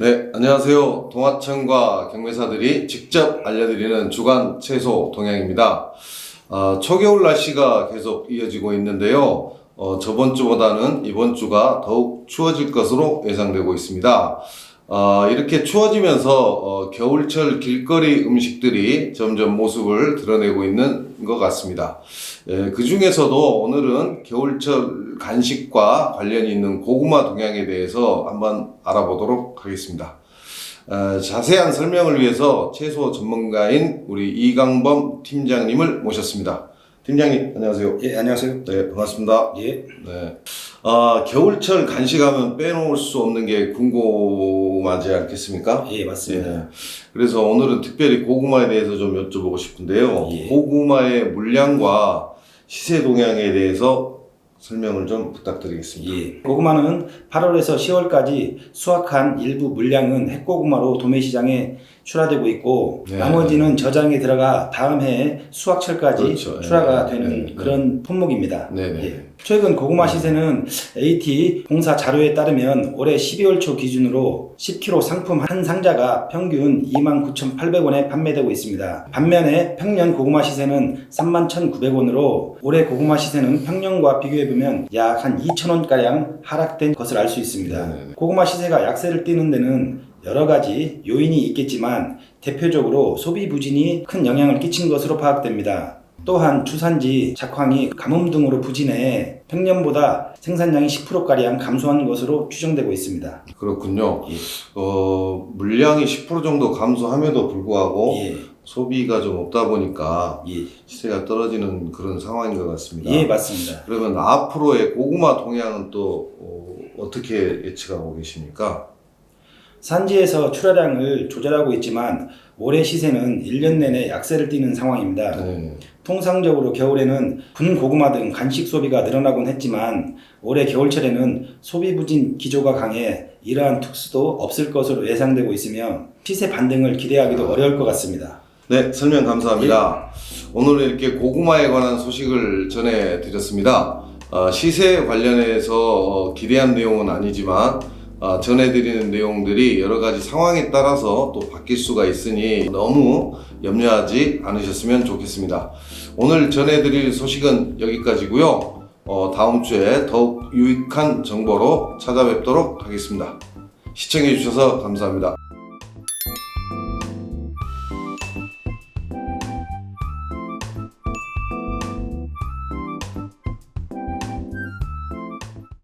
네, 안녕하세요. 동화청과 경매사들이 직접 알려드리는 주간 채소 동향입니다. 아, 초겨울 날씨가 계속 이어지고 있는데요. 어, 저번 주보다는 이번 주가 더욱 추워질 것으로 예상되고 있습니다. 아, 이렇게 추워지면서 어, 겨울철 길거리 음식들이 점점 모습을 드러내고 있는 것 같습니다. 예, 그 중에서도 오늘은 겨울철 간식과 관련이 있는 고구마 동향에 대해서 한번 알아보도록 하겠습니다. 어, 자세한 설명을 위해서 채소 전문가인 우리 이강범 팀장님을 모셨습니다. 팀장님, 안녕하세요. 예, 안녕하세요. 네, 반갑습니다. 예, 네. 아, 겨울철 간식하면 빼놓을 수 없는 게 궁금하지 않겠습니까? 예, 맞습니다. 네. 그래서 오늘은 특별히 고구마에 대해서 좀 여쭤보고 싶은데요. 예. 고구마의 물량과 시세 동향에 대해서 설명을 좀 부탁드리겠습니다. 예. 고구마는 8월에서 10월까지 수확한 일부 물량은 핵고구마로 도매시장에 출하되고 있고 네. 나머지는 저장에 들어가 다음 해에 수확철까지 그렇죠. 출하가 네. 되는 네. 그런 품목입니다. 네 네. 예. 최근 고구마 시세는 AT 공사 자료에 따르면 올해 12월 초 기준으로 10kg 상품 한 상자가 평균 29,800원에 판매되고 있습니다. 반면에 평년 고구마 시세는 31,900원으로 올해 고구마 시세는 평년과 비교해보면 약 한 2,000원가량 하락된 것을 알 수 있습니다. 네네네. 고구마 시세가 약세를 띠는 데는 여러 가지 요인이 있겠지만 대표적으로 소비 부진이 큰 영향을 끼친 것으로 파악됩니다. 또한 주산지, 작황이 가뭄 등으로 부진해 평년보다 생산량이 10%가량 감소한 것으로 추정되고 있습니다. 그렇군요. 예. 어, 물량이 10% 정도 감소함에도 불구하고 예, 소비가 좀 없다 보니까 예, 시세가 떨어지는 그런 상황인 것 같습니다. 예, 맞습니다. 그러면 앞으로의 고구마 동향은 또 어, 떻게 예측하고 계십니까? 산지에서 출하량을 조절하고 있지만 올해 시세는 1년 내내 약세를 띠는 상황입니다. 네. 통상적으로 겨울에는 군 고구마 등 간식 소비가 늘어나곤 했지만 올해 겨울철에는 소비 부진 기조가 강해 이러한 특수도 없을 것으로 예상되고 있으며 시세 반등을 기대하기도 어려울 것 같습니다. 네, 설명 감사합니다. 오늘 이렇게 고구마에 관한 소식을 전해드렸습니다. 어, 시세 관련해서 어, 기대한 내용은 아니지만 어, 전해드리는 내용들이 여러 가지 상황에 따라서 또 바뀔 수가 있으니 너무 염려하지 않으셨으면 좋겠습니다. 오늘 전해드릴 소식은 여기까지고요. 어, 다음 주에 더욱 유익한 정보로 찾아뵙도록 하겠습니다. 시청해주셔서 감사합니다.